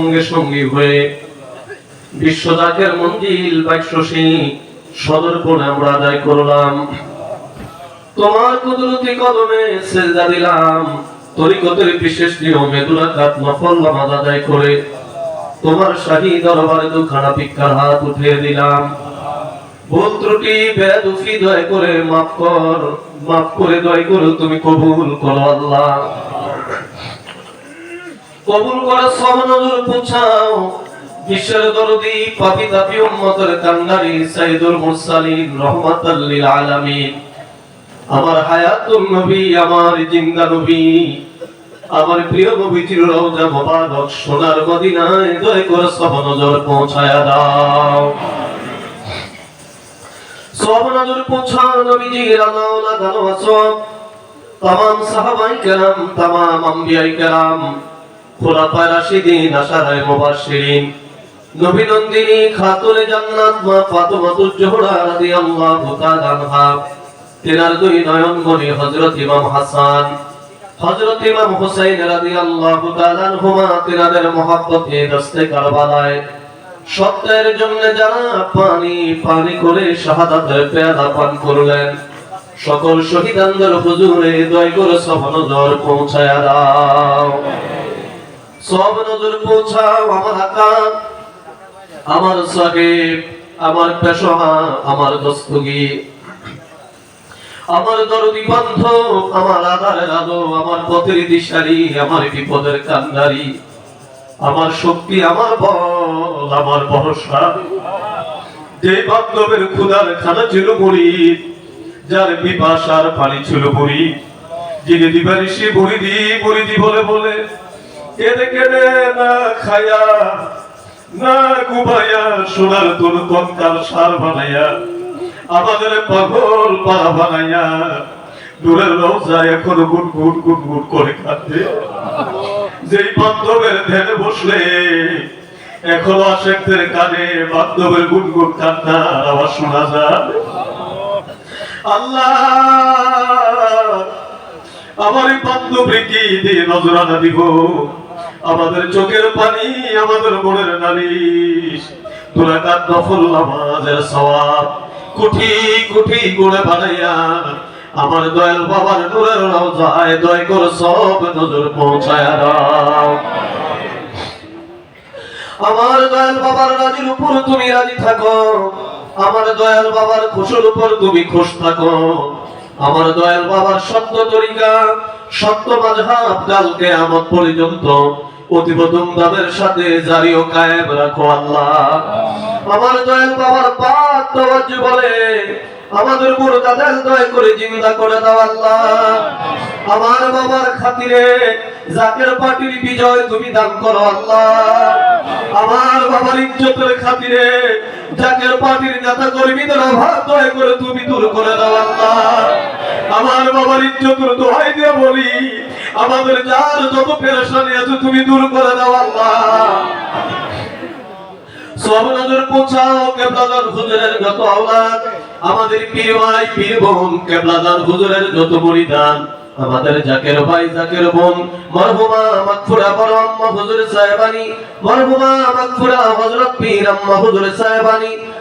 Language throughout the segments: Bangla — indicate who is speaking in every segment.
Speaker 1: সঙ্গে সঙ্গী হয়ে বিশ্বজাকের মঞ্জিল সদর করে আমরা আদায় করলাম। তোমার কুদরতি কদমে সেজদা দিলাম। তরিকতের বিশেষ নিয়মে দুরাকাত নফল নামাজ আদায় করে তোমার শাহী দরবারে দুখানা ভিক্ষার হাত উঠিয়ে দিলাম। ভুল ত্রুটি, বেদুফি দয় করে মাফ কর। মাফ করে দয় করে তুমি কবুল করো আল্লাহ। কবুল করা সব নজর পৌঁছাও। বিশ্বের দরদি, পাপি তাপি উম্মতের কান্ডারি, সাইদুল মুরসালিন রহমাতাল লিল আলামিন। আমার হায়াতুন নবী, আমার জিন্দা নবী, আমার প্রিয় নবীজির রওজা মোবারক সোনার মদিনায় দয় করে সব নজর পৌঁছায়া দাও। সব নজর পৌঁছা নবীজির আলাওলা ভালোবাসো। তামাম সাহাবাই কেরাম, তামাম আম্বিয়াই কেরাম খোলাফায়ে রাশিদিন, আশারায়ে খাতুনে জান্নাত মা জোহরা রাদিয়াল্লাহু তাআলা আনহা। দুই নয়ন হযরত ইমাম হাসান। হযরত ইমাম হুসাইন রাদিয়াল্লাহু তাআলা আনহুমা মহব্বতে দস্তে কারবালায়। সত্যের জন্য যারা পানি পানি করে পান করলেন, সকল শহীদানদের হুজুরে দয় করে নজর পৌঁছায় দাও। সব নজর পৌঁছাও আমার আকা আমার সাহেব, আমার পেশোহা আমার দস্তগি। আমার দরদি বান্ধব, আমার আধারের আলো আমার পথের দিশারি, আমার বিপদের কান্দারি আমার শক্তি, আমার বল, আমার ভরসা। যে বান্ধবের ক্ষুদার খানা ছিল মুড়ি যার বিপাশার পানি ছিল মুড়ি যিনি দিবারিশি বুড়ি দি বুড়ি দি বলে বলে। কেঁদে কেঁদে না খায়া, না ঘুমাইয়া সোনার তোর কঙ্কাল সার বানাইয়া, আমাদের পাগল পা বানাইয়া, দূরের রোজা এখন গুট গুট গুট গুট করে কাঁদে যেই বান্ধবের ধ্যানে বসলে, এখনও আশেকদের কানে বান্ধবের গুট গুট কান্নার আওয়াজ শোনা যায়। আল্লাহ, আমার বান্ধবী কি দিয়ে নজরানা দিব। আমাদের চোখের পানি, আমাদের মনের নালিশ। দুরাকাত নফল নামাজের সওয়াব। কুঠি কুঠি গুড়ে বানাইয়া আমার দয়াল বাবার নূরের রওজায় দয় করে সব নজর পৌঁছায় দাও। আমার দয়াল বাবার রাজির উপর তুমি রাজি থাকো। আমার দয়াল বাবার খুশির উপর তুমি খুশ থাকো। আমার দয়াল বাবার সত্য তরিকা সত্য মাঝহাব আমার পর্যন্ত অতীব ধুমধামের সাথে জারি ও কায়েম রাখো আল্লাহ। আমার দয়াল বাবার পাক বলে আমাদের উপর তাদের দয়া করে জিন্দা করে দাও আল্লাহ। আমার বাবার খাতিরে জাকের পার্টির বিজয় তুমি দান করো আল্লাহ। আমার বাবার ইজ্জতের খাতিরে জাকের পার্টির নেতা কর্মীদের অভাব দয়া করে তুমি দূর করে দাও আল্লাহ। আমার বাবার ইজ্জতের দোহাই দিয়ে বলি, আমাদের যার যত পেরেশানি আছে তুমি দূর করে দাও আল্লাহ। সব নজর পৌঁছাও কেবলাদার হুজুরের যত আওলাদ, আমাদের পীর ভাই, পীর বোন কেবলাদার হুজুরের যত মুরিদান, আমাদের জাকের ভাই, জাকের বোন, মরহুমা মাগফুরা বড় আম্মা হুজুর সাহেবানি, মরহুমা মাগফুরা হযরত পীর আম্মা হুজুর সাহেবানি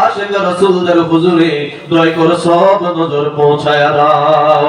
Speaker 1: আশিক রাসূলদের হুজুরে দয় করে সব নজর পৌঁছায় দাও।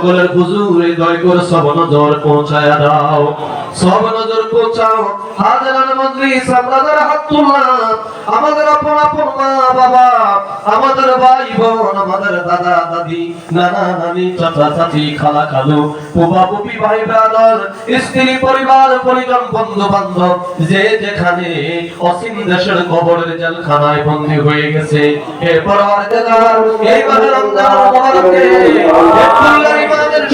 Speaker 1: সকলের হুজুরে দয় করে সব নজর পৌঁছায়া দাও। সব নজর পৌঁছাও। হাজারান মজলিস যারা হাত তুললাম আমাদের আপন আপন মা বাবা, আমাদের ভাই বোন, আমাদের দাদা দাদি, নানা নানি, চাচা চাচি, খালা খালু, ফুফা ফুফি, ভাই ব্রাদার, স্ত্রী পরিবার, পরিজন বন্ধু বান্ধব যে যেখানে অসীম দেশের কবরের জেলখানায় বন্দী হয়ে গেছে। এরপর আর দেদার এইবার রমজান মুবারকে আল্লাহ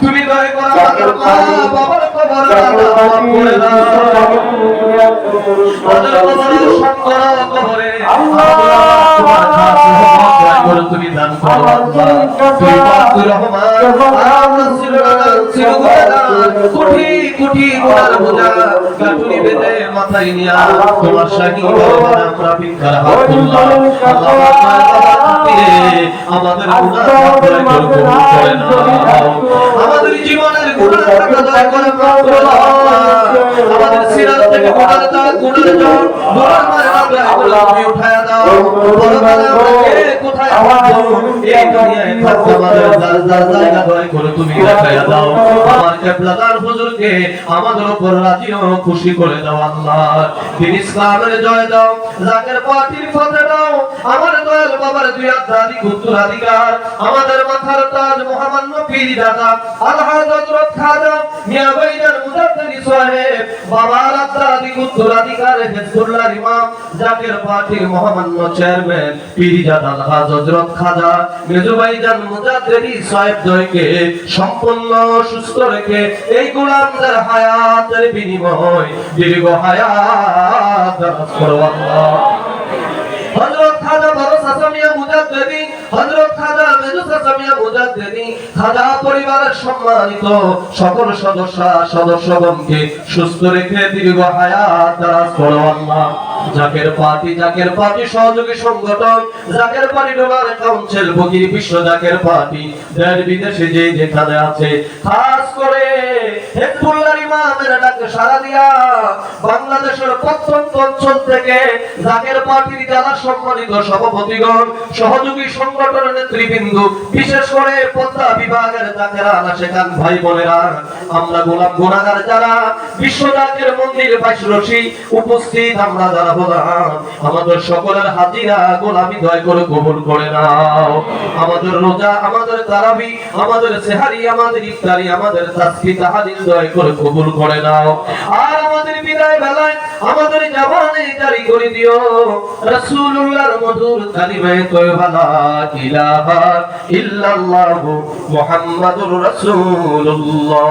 Speaker 1: তুমি দয়া করে বাবার কবর করে দাও। আমাদের তুমি দান করো কোটি কোটি বোঝা গাটুনি বেঁধে মাথায় নিয়া তোমার আমরা ভিক্ষার হাত তুললাম। আমাদের আমাদের জীবনের করে দাও আমাদের থেকে জল মারে আমরা দাও। কে কোথায় থাকব এই দুনিয়ায় আমাদের যার যার জায়গা দয়া করে তুমি দাও আমার কেবলাদার হুজুরকে আমাদের উপর রাজি ও খুশি করে দাও আল্লাহ দিন ইসলামের জয় দাও জাকের ফতে দাও আমার দয়াল বাবার দুই আধ্যাত্মিক উত্তরাধিকার আমাদের মাথার তাজ মহামান্য পীর দাদা হযরত খাজা মিয়া বাইদার সাহেব বাবার আধ্যাত্মিক উত্তরাধিকার হিজবুল্লাহ ইমাম জাকের পাটির মহামান্য চেয়ারম্যান পীর আলহাজ হযরত খাজা মেজু বাইদার সাহেব দয়কে সম্পূর্ণ সুস্থ রেখে এই গোলামদের হায়াতের বিনিময়, দীর্ঘ হায়াত দারাজ করো আল্লাহ। হযরত খাজা ভরসা সামিয়া মুজাদ্দিদি হযরত খাজা মেজুসা সামিয়া খাজা পরিবারের সম্মানিত সকল সদস্য, সদস্যগণকে সুস্থ রেখে দীর্ঘ হায়াত জাকের পার্টি জাকের সহযোগী সংগঠন জাকের পার্টি কাউন্সিল বিশ্ব জাকের পার্টি দেশ বিদেশে যে যেখানে আছে, খাস করে আমরা গোলাম যারা মন্দির উপস্থিত আমরা যারা আমাদের সকলের হাজিরা গোলামি দয় করে কবুল করে নাও। আমাদের রোজা, আমাদের তারাবি, আমাদের সেহারি, আমাদের ইফতারি, আমাদের দয় করে কবুল করে নাও। আর আমাদের বিদায় বেলায় আমাদের জবানে জারি করে দিও। রাসূলুল্লাহর মধুর কালিমায়ে তয়বা লা ইলাহা ইল্লাল্লাহু মুহাম্মাদুর রাসূলুল্লাহ।